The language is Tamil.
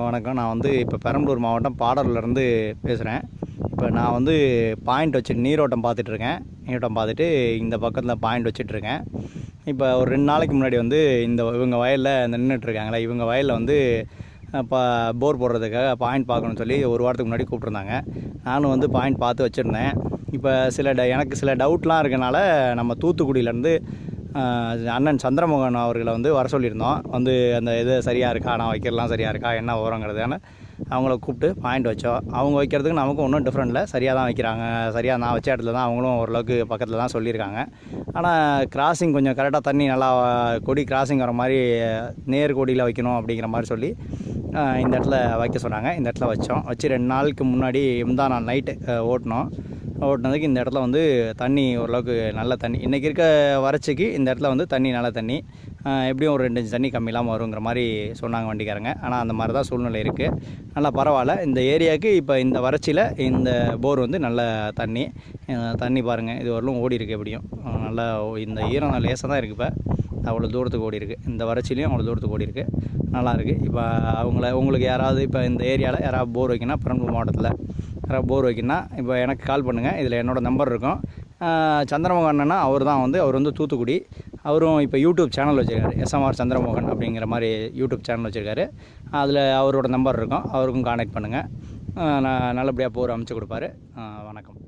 வணக்கம். நான் வந்து இப்போ பெரம்பலூர் மாவட்டம் பாடலூர்லேருந்து பேசுகிறேன் இப்போ நான் வந்து பாயிண்ட் வச்சு நீரோட்டம் பார்த்துட்ருக்கேன். நீரோட்டம் பார்த்துட்டு இந்த பக்கத்தில் பாயிண்ட் வச்சுட்ருக்கேன். இப்போ ஒரு ரெண்டு நாளைக்கு முன்னாடி வந்து இந்த இவங்க வயலில் நின்றுட்டுருக்காங்களே நின்றுட்டு இருக்காங்களே இவங்க வயலில் வந்து இப்போ போர் போடுறதுக்காக பாயிண்ட் பார்க்கணும்னு சொல்லி ஒரு வாரத்துக்கு முன்னாடி கூப்பிட்ருந்தாங்க. நானும் வந்து பாயிண்ட் பார்த்து வச்சுருந்தேன். இப்போ சில ட எனக்கு சில டவுட்லாம் இருக்கனால நம்ம தூத்துக்குடியிலேருந்து அண்ணன் சந்திரமோகன் அவர்களை வந்து வர சொல்லியிருந்தோம். வந்து அந்த இது சரியாக இருக்கா? நான் வைக்கிறலாம் சரியாக இருக்கா? என்ன ஓரங்கிறதுன்னு அவங்கள கூப்பிட்டு பாயிண்ட் வச்சோம். அவங்க வைக்கிறதுக்கு நமக்கு ஒன்றும் டிஃப்ரெண்ட் இல்லை. சரியாக தான் வைக்கிறாங்க. சரியாக நான் வச்ச இடத்துல தான் அவங்களும் ஓரளவுக்கு பக்கத்தில் தான் சொல்லியிருக்காங்க. ஆனால் கிராசிங் கொஞ்சம் கரெக்டாக தண்ணி நல்லா கொடி கிராசிங் வர மாதிரி நேர் கொடியில் வைக்கணும் அப்படிங்கிற மாதிரி சொல்லி இந்த இடத்துல வைக்க சொன்னாங்க. இந்த இடத்துல வச்சோம். வச்சு ரெண்டு நாளுக்கு முன்னாடி முந்தா நாள் நைட்டு ஓட்டினோம். ஓட்டினதுக்கு இந்த இடத்துல வந்து தண்ணி ஓரளவுக்கு நல்ல தண்ணி. இன்றைக்கி இருக்க வறட்சிக்கு இந்த இடத்துல வந்து தண்ணி நல்ல தண்ணி. எப்படியும் ஒரு ரெண்டு இன்ச் தண்ணி கம்மி இல்லாமல் வருங்கிற மாதிரி சொன்னாங்க வண்டிக்காரங்க. ஆனால் அந்த மாதிரி தான் சூழ்நிலை இருக்குது நல்லா பரவாயில்ல. இந்த ஏரியாவுக்கு இப்போ இந்த வறட்சியில் இந்த போர் வந்து நல்ல தண்ணி. தண்ணி பாருங்கள் இது வரலும் ஓடி இருக்குது எப்படியும். நல்லா இந்த ஈரம் லேசாக தான் இருக்குது இப்போ. அவ்வளோ தூரத்துக்கு ஓடி இருக்குது இந்த வறட்சிலையும் அவ்வளோ தூரத்துக்கு ஓடி இருக்குது நல்லாயிருக்கு இப்போ அவங்கள உங்களுக்கு யாராவது இப்போ இந்த ஏரியாவில் யாராவது போர் வைக்கணும்னா பெரம்பலூர் மாவட்டத்தில் யாராவது போர் வைக்கணும்னா இப்போ எனக்கு கால் பண்ணுங்கள் இதில் என்னோடய நம்பர் இருக்கும். சந்திரமோகன் அண்ணா அவர் தான் வந்து அவர் வந்து தூத்துக்குடி. அவரும் இப்போ யூடியூப் சேனல் வச்சுருக்காரு. எஸ்எம்ஆர் சந்திரமோகன் அப்படிங்கிற மாதிரி யூடியூப் சேனல் வச்சுருக்காரு. அதில் அவரோட நம்பர் இருக்கும். அவருக்கும் காண்டாக்ட் பண்ணுங்கள் நான் நல்லபடியாக போர் அமைச்சு கொடுப்பாரு. வணக்கம்.